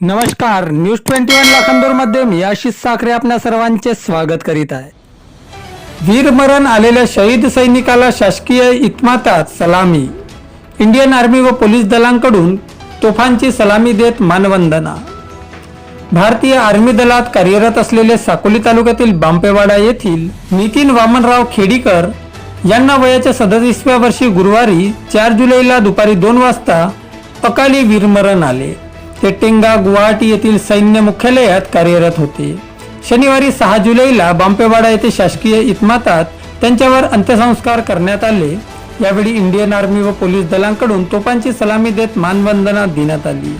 नमस्कार news twenty one लाखांदूरमध्ये मी आशिष साखरे आपल्या सर्वांचे स्वागत करीत आहे. वीरमरण आलेल्या शहीद सैनिकाला शासकीय इतमातात सलामी. इंडियन आर्मी व पोलीस दलांकडून तोफांची सलामी देत मानवंदना. भारतीय आर्मी दलात कार्यरत असलेले साकोली तालुक्यातील बांपेवाडा येथील नितीन वामनराव खेडीकर यांना वयाच्या सदतीसव्या वर्षी गुरुवारी चार जुलैला दुपारी दोन वाजता अकाली वीरमरण आले. ते टेंगा गुवाहाटी येथील सैन्य मुख्यालयात कार्यरत होते. शनिवारी सहा जुलैला बांपेवाडा येथे शासकीय इतमातात त्यांच्यावर अंत्यसंस्कार करण्यात आले. यावेळी इंडियन आर्मी व पोलीस दलांकडून तोफांची सलामी देत मानवंदना देण्यात आली.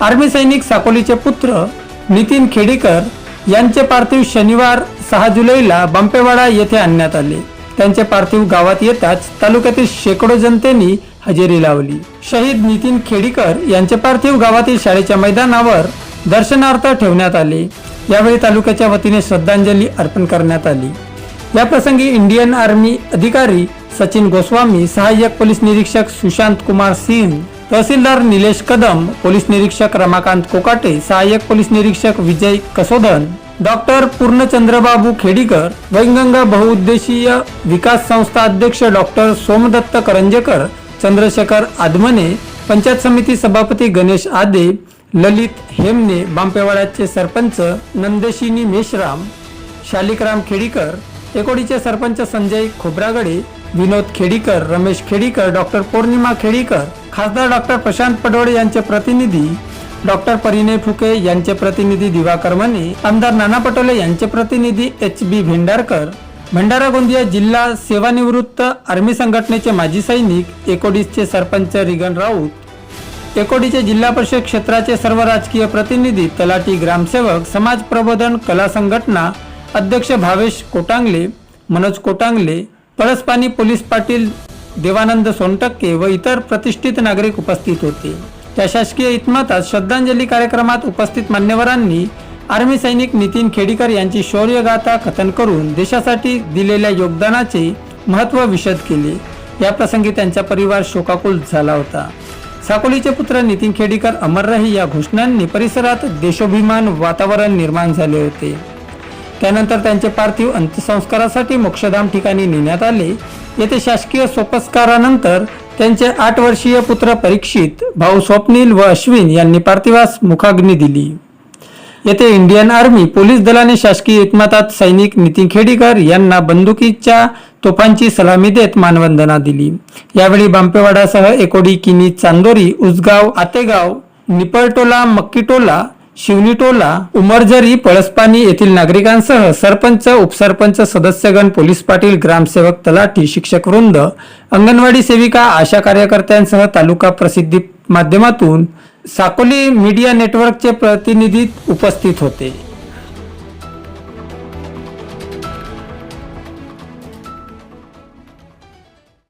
आर्मी सैनिक साकोलीचे पुत्र नितीन खेडीकर यांचे पार्थिव शनिवार सहा जुलैला बांपेवाडा येथे आणण्यात आले. त्यांचे पार्थिव गावात येताच तालुक्यातील शेकडो जनतेनी हजेरी लावली. शहीद नितीन खेडीकर यांचे पार्थिव गावातील शाळेच्या मैदानावर दर्शनार्थ ठेवण्यात आले. यावेळी तालुक्याच्या वतीने श्रद्धांजली अर्पण करण्यात आली. या प्रसंगी इंडियन आर्मी अधिकारी सचिन गोस्वामी सहाय्यक पोलीस निरीक्षक सुशांत कुमार सिंह तहसीलदार निलेश कदम पोलीस निरीक्षक रमाकांत कोकाटे सहाय्यक पोलीस निरीक्षक विजय कसोदन डॉक्टर पूर्णचंद्रबाबू खेडीकर वैंगंगा बहुउद्देशीय विकास संस्था अध्यक्ष डॉक्टर सोमदत्त करंजेकर चंद्रशेखर आदमने पंचायत समिती सभापती गणेश आदे ललित हेमने बांपेवाड्याचे सरपंच नंदशिनी मेश्राम शालिकराम खेडीकर एकोडीचे सरपंच संजय खोब्रागडे विनोद खेडीकर रमेश खेडीकर डॉक्टर पौर्णिमा खेडीकर खासदार डॉक्टर प्रशांत पडोळे यांचे प्रतिनिधी डॉक्टर परिणय फुके यांचे प्रतिनिधी दिवाकर मने आमदार नाना पटोले यांचे प्रतिनिधी एच बी भेंडारकर भंडारा गोंदिया जिल्हा सेवानिवृत्त आर्मी संघटनेचे माजी सैनिक एकोडीसचे सरपंच रिगन राऊत एकोडीचे जिल्हा परिषद क्षेत्राचे सर्व राजकीय प्रतिनिधी तलाठी ग्रामसेवक समाज प्रबोधन कला संघटना अध्यक्ष भावेश कोटांगले मनोज कोटांगले पळसपाणी पोलीस पाटील देवानंद सोनटक्के व इतर प्रतिष्ठित नागरिक उपस्थित होते. त्या शासकीय इतमातात श्रद्धांजली कार्यक्रमात उपस्थित मान्यवरांनी आर्मी सैनिक नितीन खेडीकर यांची शौर्यगाथा कथन करून देशासाठी दिलेल्या योगदानाचे महत्त्व विशद केले. या प्रसंगी त्यांचा परिवार शोकाकुल झाला होता. साकोलीचे पुत्र नितीन खेडीकर अमर रहे या घोषणांनी परिसरात देशोभिमान वातावरण निर्माण झाले होते. त्यानंतर त्यांचे पार्थिव अंत्यसंस्कारासाठी मोक्षधाम ठिकाणी नेण्यात आले. येथे शासकीय सोपस्कारानंतर त्यांचे आठ वर्षीय पुत्र परीक्षित भाऊ स्वप्नील व अश्विन यांनी पार्थिवास मुखाग्नी दिली. येथे इंडियन आर्मी पोलीस दलाने शासकीय एकमतात सैनिक नितीन खेडीकर यांना बंदुकीच्या तोफांची सलामी देत मानवंदना दिली. यावेळी बांपेवाडासह एकोडी किनी चांदोरी उसगाव आतेगाव निपळटोला मक्कीटोला शिवनीटोला उमरझरी पळसपाणी येथील नागरिकांसह सरपंच उपसरपंच सदस्यगण पोलीस पाटील ग्रामसेवक तलाठी शिक्षक वृंद अंगणवाडी सेविका आशा कार्यकर्त्यांसह तालुका प्रसिद्धी माध्यमातून साकोली मीडिया नेटवर्कचे प्रतिनिधी उपस्थित होते.